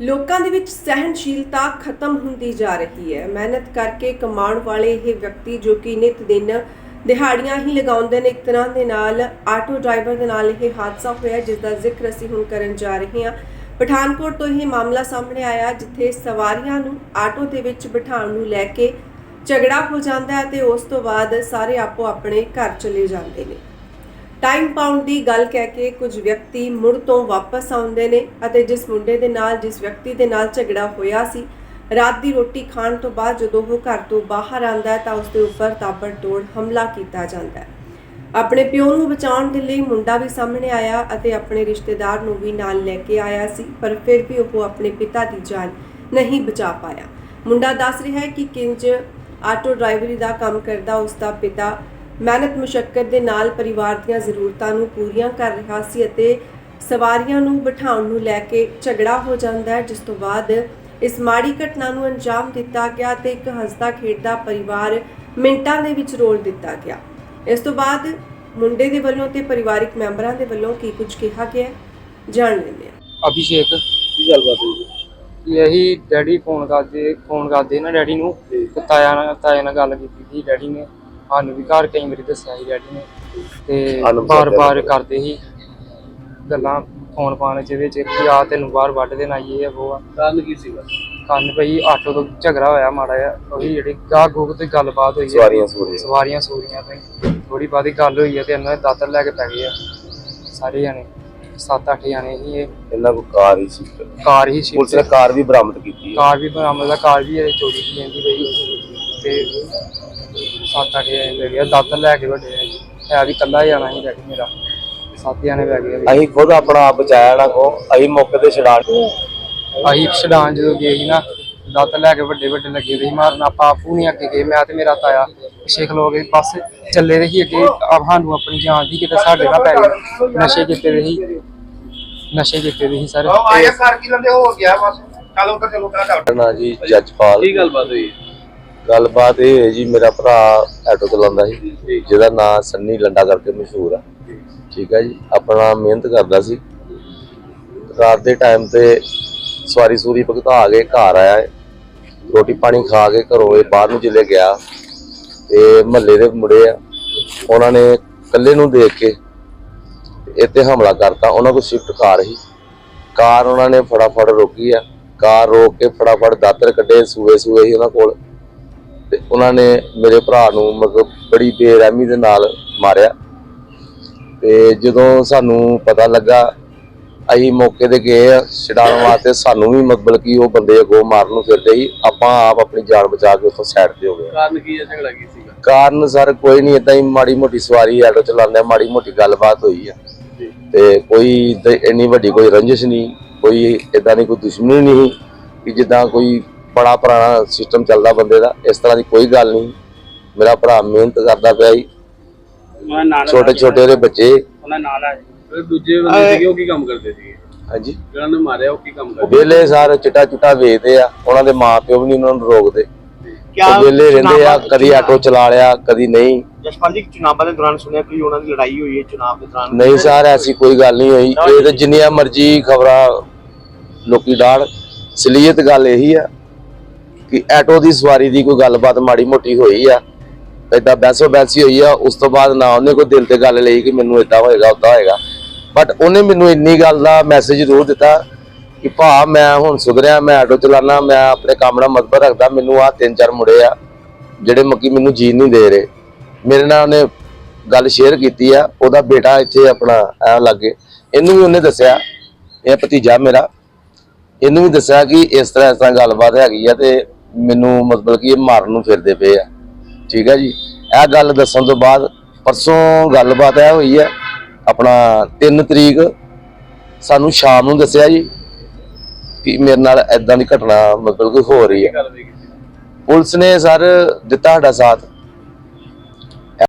ਲੋਕਾਂ ਦੇ ਵਿੱਚ ਸਹਿਨਸ਼ੀਲਤਾ ਖਤਮ ਹੁੰਦੀ ਜਾ ਰਹੀ ਹੈ। ਮਿਹਨਤ ਕਰਕੇ ਕਮਾਉਣ ਵਾਲੇ ਇਹ ਵਿਅਕਤੀ ਜੋ ਕਿ ਨਿਤ ਦਿਨ ਦਿਹਾੜੀਆਂ ਹੀ ਲਗਾਉਂਦੇ ਨੇ, ਇੱਕ ਤਰ੍ਹਾਂ ਦੇ ਨਾਲ ਆਟੋ ਡਰਾਈਵਰ ਦੇ ਨਾਲ ਇਹ ਹਾਦਸਾ ਹੋਇਆ ਜਿਸ ਦਾ ਜ਼ਿਕਰ ਅਸੀਂ ਹੁਣ ਕਰਨ ਜਾ ਰਹੇ ਹਾਂ। ਪਠਾਨਕੋਟ ਤੋਂ ਇਹ ਮਾਮਲਾ ਸਾਹਮਣੇ ਆਇਆ, ਜਿੱਥੇ ਸਵਾਰੀਆਂ ਨੂੰ ਆਟੋ ਦੇ ਵਿੱਚ ਬਿਠਾਉਣ ਨੂੰ ਲੈ ਕੇ ਝਗੜਾ ਹੋ ਜਾਂਦਾ ਹੈ ਤੇ ਉਸ ਤੋਂ ਬਾਅਦ ਸਾਰੇ ਆਪੋ ਆਪਣੇ ਘਰ ਚਲੇ ਜਾਂਦੇ ਨੇ। ਟਾਈਮ ਪਾਉਣ ਦੀ ਗੱਲ ਕਹਿ ਕੇ ਕੁਝ ਵਿਅਕਤੀ ਮੁੜ ਤੋਂ ਵਾਪਸ ਆਉਂਦੇ ਨੇ ਅਤੇ ਜਿਸ ਮੁੰਡੇ ਦੇ ਨਾਲ, ਜਿਸ ਵਿਅਕਤੀ ਦੇ ਨਾਲ ਝਗੜਾ ਹੋਇਆ ਸੀ, ਰਾਤ ਦੀ ਰੋਟੀ ਖਾਣ ਤੋਂ ਬਾਅਦ ਜਦੋਂ ਉਹ ਘਰ ਤੋਂ ਬਾਹਰ ਆਂਦਾ ਹੈ ਤਾਂ ਉਸ ਦੇ ਉੱਪਰ ਤਾਬੜਤੋੜ ਹਮਲਾ ਕੀਤਾ ਜਾਂਦਾ ਹੈ। ਆਪਣੇ ਪਿਓ ਨੂੰ ਬਚਾਉਣ ਦੇ ਲਈ ਮੁੰਡਾ ਵੀ ਸਾਹਮਣੇ ਆਇਆ ਅਤੇ ਆਪਣੇ ਰਿਸ਼ਤੇਦਾਰ ਨੂੰ ਵੀ ਨਾਲ ਲੈ ਕੇ ਆਇਆ ਸੀ, ਪਰ ਫਿਰ ਵੀ ਉਹ ਆਪਣੇ ਪਿਤਾ ਦੀ ਜਾਨ ਨਹੀਂ ਬਚਾ ਪਾਇਆ। ਮੁੰਡਾ ਦੱਸ ਰਿਹਾ ਹੈ ਕਿ ਕਿੰਜ ਆਟੋ ਡਰਾਈਵਰੀ ਦਾ ਕੰਮ ਕਰਦਾ ਉਸ ਦਾ ਪਿਤਾ ਮਿਹਨਤ ਮੁਸ਼ਕਲ ਦੇ ਨਾਲ ਪਰਿਵਾਰ ਦੀਆਂ ਜ਼ਰੂਰਤਾਂ ਨੂੰ ਪੂਰੀਆਂ ਕਰ ਰਿਹਾ ਸੀ ਅਤੇ ਸਵਾਰੀਆਂ ਨੂੰ ਬਿਠਾਉਣ ਨੂੰ ਲੈ ਕੇ ਝਗੜਾ ਹੋ ਜਾਂਦਾ ਹੈ ਜਿਸ ਤੋਂ ਬਾਅਦ ਇਸ ਮਾੜੀ ਘਟਨਾ ਨੂੰ ਅੰਜਾਮ ਦਿੱਤਾ ਗਿਆ ਤੇ ਇੱਕ ਹੱਸਦਾ ਖੇਡਦਾ ਪਰਿਵਾਰ ਮਿੰਟਾਂ ਦੇ ਵਿੱਚ ਰੋਲ ਦਿੱਤਾ ਗਿਆ। ਇਸ ਤੋਂ ਬਾਅਦ ਮੁੰਡੇ ਦੇ ਵੱਲੋਂ ਤੇ ਪਰਿਵਾਰਿਕ ਮੈਂਬਰਾਂ ਦੇ ਵੱਲੋਂ ਕੀ ਕੁਝ ਕਿਹਾ ਗਿਆ ਜਾਣ ਲੈਂਦੇ ਹਾਂ। ਅਭਿਸ਼ੇਕ ਕੀ ਗੱਲਬਾਤ ਹੋਈ? ਜੀ? ਇਹੀ ਡੈਡੀ ਫੋਨ ਕਰਦੇ ਫੋਨ ਕਰਦੇ ਨਾ ਡੈਡੀ ਨੂੰ ਤੇ ਤਾਇਆ ਨਾਲ ਤਾਇਆ ਨਾਲ ਗੱਲ ਕੀਤੀ ਸੀ ਡੈਡੀ ਨੇ। ਸਾਨੂੰ ਵੀ ਘਰ ਕਈ ਵਾਰੀ ਦੱਸਿਆ ਸੀ ਡੈਡੀ ਨੇ ਤੇ ਬਾਰ-ਬਾਰ ਕਰਦੇ ਸੀ। ਗੱਲਾਂ ਫੋਨ ਪਾਣ ਚ ਵਿੱਚ ਕਿ ਆ ਤੈਨੂੰ ਬਾਹਰ ਵੱਢ ਦੇਣਾ ਇਹ ਆ ਉਹ ਆ। ਕਾਰਨ ਕੀ ਸੀਗਾ? ਕੰਨ ਪਈ ਆਟੋ ਤੋਂ ਝਗੜਾ ਹੋਇਆ ਮਾੜਾ ਜਿਹਾ ਉਹੀ ਜਿਹੜੀ ਗਾਹ ਗੂਗ ਤੇ ਗੱਲਬਾਤ ਹੋਈ ਸਵਾਰੀਆਂ ਸਵਾਰੀਆਂ ਸਵਾਰੀਆਂ ਸੂਰੀਆਂ ਤੋਂ ਥੋੜੀ ਬਾਦੀ ਗੱਲ ਹੋਈ ਹੈ ਤੇ ਇਹਨਾਂ ਦੇ ਦਾਤਰ ਲੈ ਕੇ ਪੈ ਗਏ ਆ। ਸਾਰੇ ਜਾਣੇ ਸੱਤ ਅੱਠ ਜਾਣੇ ਸੀ ਇਹ। ਇਹਨਾਂ ਕੋ ਕਾਰ ਹੀ ਸੀ। ਕਾਰ ਹੀ ਸੀ। ਪੁਲਿਸ ਨੇ ਕਾਰ ਵੀ ਬਰਾਮਦ ਕੀਤੀ ਕਾਰ ਵੀ ਬਰਾਮਦ ਦਾ ਕਾਰ ਵੀ ਇਹ ਚੋਰੀ ਦੀ ਜਾਂਦੀ ਪਈ ਤੇ ਸੱਤ ਅੱਠ ਜਣੇ ਲੈ ਗਿਆ ਦਾਤਰ ਲੈ ਕੇ ਵੱਡੇ ਹੈ ਵੀ ਕੱਲਾ ਹੀ ਆਣਾ ਸੀ ਡੈਡੀ ਮੇਰਾ। ਸੱਤ ਜਣੇ ਲੈ ਗਏ ਅਸੀਂ ਖੁਦ ਆਪਣਾ ਆਪ ਬਚਾਇਆ ਨਾ ਕੋ ਅਸੀਂ ਮੌਕੇ ਤੇ ਛਡਾਣ ਅਸੀਂ ਛਡਾਂ ਜਦੋਂ ਗਏ ਸੀ ਨਾ ਦਾਤਰ ਲੈ ਕੇ ਵੱਡੇ ਵੱਡੇ ਲੱਗੇ ਦੇ ਸੀ ਮਾਰਨ ਆਪਾਂ ਆਪੂ ਨਹੀਂ ਅੱਗੇ ਗਏ। ਮੈਂ ਤੇ ਮੇਰਾ ਤਾਇਆ ਪਿੱਛੇ ਖਲੋ ਗਏ ਪਾਸੇ ਚੱਲੇ ਦੇ ਸੀ ਅੱਗੇ ਸਾਨੂੰ ਆਪਣੀ ਜਾਨ ਦੀ ਕਿਤੇ ਸਾਡੇ ਨਾਲ ਪੈ ਗਏ। ਨਸ਼ੇ ਕੀਤੇ ਦੇ ਸੀ। ਨਸ਼ੇ ਕੀਤੇ ਦੇ ਸੀ ਸਰ। ਆਇਆ ਕਰ ਕੀ ਲੰਦੇ ਹੋ ਗਿਆ ਬਸ। ਚਲੋ ਉੱਧਰ ਚਲੋ ਕਾ ਡਾਕਟਰ ਨਾ ਜੀ ਜੱਜਪਾਲ। ਕੀ ਗੱਲਬਾਤ ਹੋਈ? ਗੱਲਬਾਤ ਇਹ ਹੈ ਜੀ, ਮੇਰਾ ਭਰਾ ਆਟੋ ਚਲਾਉਂਦਾ ਸੀ ਜਿਹਦਾ ਨਾਂ ਸੰਨੀ ਲੰਡਾ ਕਰਕੇ ਮਸ਼ਹੂਰ ਆ। ਠੀਕ ਹੈ ਜੀ, ਆਪਣਾ ਮਿਹਨਤ ਕਰਦਾ ਸੀ। ਰਾਤ ਦੇ ਟਾਈਮ ਤੇ ਸਵਾਰੀ ਸੂਰੀ ਭੁਗਤਾ ਕੇ ਘਰ ਆਇਆ। ਰੋਟੀ ਪਾਣੀ ਖਾ ਕੇ ਘਰੋਂ ਇਹ ਬਾਹਰ ਨੂੰ ਚਲੇ ਗਿਆ ਤੇ ਮਹੱਲੇ ਦੇ ਮੁੰਡੇ ਆ। ਉਹਨਾਂ ਨੇ ਇਕੱਲੇ ਨੂੰ ਦੇਖ ਕੇ ਇੱਥੇ ਹਮਲਾ ਕਰਤਾ। ਉਹਨਾਂ ਕੋਲ ਸ਼ਿਫਟ ਕਾਰ ਸੀ। ਕਾਰ ਉਹਨਾਂ ਨੇ ਫਟਾਫਟ ਰੋਕੀ ਆ। ਕਾਰ ਰੋਕ ਕੇ ਫਟਾਫਟ ਦਾਤਰ ਕੱਢੇ, ਸੂਏ ਸੂਏ ਸੀ ਉਹਨਾਂ ਕੋਲ। ਉਹਨਾਂ ਨੇ ਮੇਰੇ ਭਰਾ ਨੂੰ ਮਤਲਬ ਬੜੀ ਬੇਰਹਿਮੀ ਦੇ ਨਾਲ ਮਾਰਿਆ। ਤੇ ਜਦੋਂ ਸਾਨੂੰ ਪਤਾ ਲੱਗਾ ਅਸੀਂ ਮੌਕੇ ਤੇ ਗਏ ਛਡਾਉਣ ਵਾਸਤੇ ਸਾਨੂੰ ਵੀ ਮਤਲਬ ਕਿ ਉਹ ਬੰਦੇ ਅੱਗੋਂ ਮਾਰਨ ਨੂੰ ਫਿਰਦੇ ਸੀ। ਆਪਾਂ ਆਪ ਆਪਣੀ ਜਾਨ ਬਚਾ ਕੇ ਉੱਥੋਂ ਸਾਈਡ ਤੇ ਹੋ ਗਏ। ਕਾਰਨ ਕੀ ਹੈ ਝਗੜਾ ਕੀ ਸੀਗਾ? ਕਾਰਨ ਸਰ ਕੋਈ ਨਹੀਂ ਇਦਾਂ ਹੀ ਮਾੜੀ ਮੋਟੀ ਸਵਾਰੀ ਆਟੋ ਚਲਾਉਂਦੇ ਮਾੜੀ ਮੋਟੀ ਗੱਲਬਾਤ ਹੋਈ ਆ। ਤੇ ਕੋਈ ਇੰਨੀ ਵੱਡੀ ਕੋਈ ਰੰਜਿਸ਼ ਨਹੀਂ ਕੋਈ ਇਦਾਂ ਦੀ ਕੋਈ ਦੁਸ਼ਮਣੀ ਨਹੀਂ ਕਿ ਜਿੱਦਾਂ ਕੋਈ ਬੜਾ ਪੁਰਾਣਾ ਸਿਸਟਮ ਚੱਲਦਾ ਬੰਦੇ ਦਾ ਇਸ ਤਰ੍ਹਾਂ ਦੀ ਕੋਈ ਗੱਲ ਨਹੀਂ। ਮੇਰਾ ਭਰਾ ਮਿਹਨਤ ਕਰਦਾ ਪਿਆ ਜੀ। ਛੋਟੇ ਛੋਟੇ ਉਹਦੇ ਬੱਚੇ। ਉਹਨਾਂ ਨਾਲ ਆ ਦੂਜੇ ਬੰਦੇ ਸੀਗੇ ਉਹ ਕੀ ਕੰਮ ਕਰਦੇ ਸੀਗੇ? ਹਾਂਜੀ। ਜਿਹੜਾ ਨੇ ਮਾਰਿਆ ਉਹ ਕੀ ਕੰਮ ਕਰਦੇ ਵੇਲੇ ਸਾਰੇ ਚਿੱਟਾ ਚੁੱਟਾ ਵੇਚਦੇ ਆ ਉਹਨਾਂ ਦੇ ਮਾਪਿਓ ਵੀ ਨਹੀਂ ਉਹਨਾਂ ਨੂੰ ਰੋਕਦੇ। ਵੇਲੇ ਰਹਿੰਦੇ ਆ ਕਦੀ ਆਟੋ ਚਲਾ ਲਿਆ ਕਦੀ ਨਹੀਂ। ਜਸਪਾਲ ਜੀ ਚੁਣਾਵਾਂ ਦੇ ਦੌਰਾਨ ਸੁਣਿਆ ਕਿ ਉਹਨਾਂ ਦੀ ਲੜਾਈ ਹੋਈ ਹੈ ਚੁਣਾਵ ਦੇ ਦੌਰਾਨ? ਨਹੀਂ ਸਰ ਐਸੀ ਕੋਈ ਗੱਲ ਨਹੀਂ ਹੋਈ। ਇਹ ਤਾਂ ਜਿੰਨੀਆਂ ਮਰਜ਼ੀ ਖਬਰਾਂ ਲੋਕੀ ਡਾਣ ਸਲੀਅਤ ਗੱਲ ਇਹੀ ਆ। ਕਿ ਐਟੋ ਦੀ ਸਵਾਰੀ ਦੀ ਕੋਈ ਗੱਲਬਾਤ ਮਾੜੀ ਮੋਟੀ ਹੋਈ ਆ, ਏਦਾਂ ਬੈਸੋ ਬੈਸੀ ਹੋਈ ਆ, ਉਸ ਤੋਂ ਬਾਅਦ ਨਾ ਉਹਨੇ ਕੋਈ ਦਿਲ ਤੇ ਗੱਲ ਲਈ ਕਿ ਮੈਨੂੰ ਏਦਾਂ ਹੋਏਗਾ ਉਦਾਂ ਹੋਏਗਾ। ਬਟ ਉਹਨੇ ਮੈਨੂੰ ਇੰਨੀ ਗੱਲ ਦਾ ਮੈਸੇਜ ਜ਼ਰੂਰ ਦਿੱਤਾ ਕਿ ਭਾ, ਮੈਂ ਹੁਣ ਸੁਧਰਿਆ, ਮੈਂ ਆਟੋ ਚਲਾਣਾ ਮੈਂ ਆਪਣੇ ਕੰਮ ਨਾਲ ਮਤਲਬ ਰੱਖਦਾ, ਮੈਨੂੰ ਆ ਤਿੰਨ ਚਾਰ ਮੁੰਡੇ ਆ, ਜਿਹੜੇ ਮੱਕੀ ਮੈਨੂੰ ਜੀਣ ਨਹੀਂ ਦੇ ਰਹੇ। ਮੇਰੇ ਨਾਲ ਉਹਨੇ ਗੱਲ ਸ਼ੇਅਰ ਕੀਤੀ ਆ, ਉਹਦਾ ਬੇਟਾ ਇੱਥੇ ਆਪਣਾ ਐ ਲੱਗੇ। ਇਹਨੂੰ ਵੀ ਉਹਨੇ ਦੱਸਿਆ, ਇਹ ਭਤੀਜਾ ਮੇਰਾ, ਇਹਨੂੰ ਵੀ ਦੱਸਿਆ ਕਿ ਇਸ ਤਰ੍ਹਾਂ ਇਸ ਤਰ੍ਹਾਂ ਗੱਲਬਾਤ ਹੈਗੀ ਆ ਤੇ ਮੈਨੂੰ ਮਤਲਬ ਕਿ ਇਹ ਮਾਰਨ ਨੂੰ ਫਿਰਦੇ ਪਏ ਆ। ਠੀਕ ਹੈ ਜੀ? ਇਹ ਗੱਲ ਦੱਸਣ ਤੋਂ ਬਾਅਦ ਪਰਸੋਂ ਗੱਲਬਾਤ ਇਹ ਹੋਈ ਹੈ ਆਪਣਾ 3 ਤਰੀਕ ਸਾਨੂੰ ਸ਼ਾਮ ਨੂੰ ਦੱਸਿਆ ਜੀ ਕਿ ਮੇਰੇ ਨਾਲ ਐਦਾਂ ਦੀ ਘਟਨਾ ਮਤਲਬ ਕਿ ਹੋ ਰਹੀ ਹੈ ਪੁਲਿਸ ਨੇ ਸਰ ਦਿੱਤਾ ਸਾਡਾ ਸਾਥ।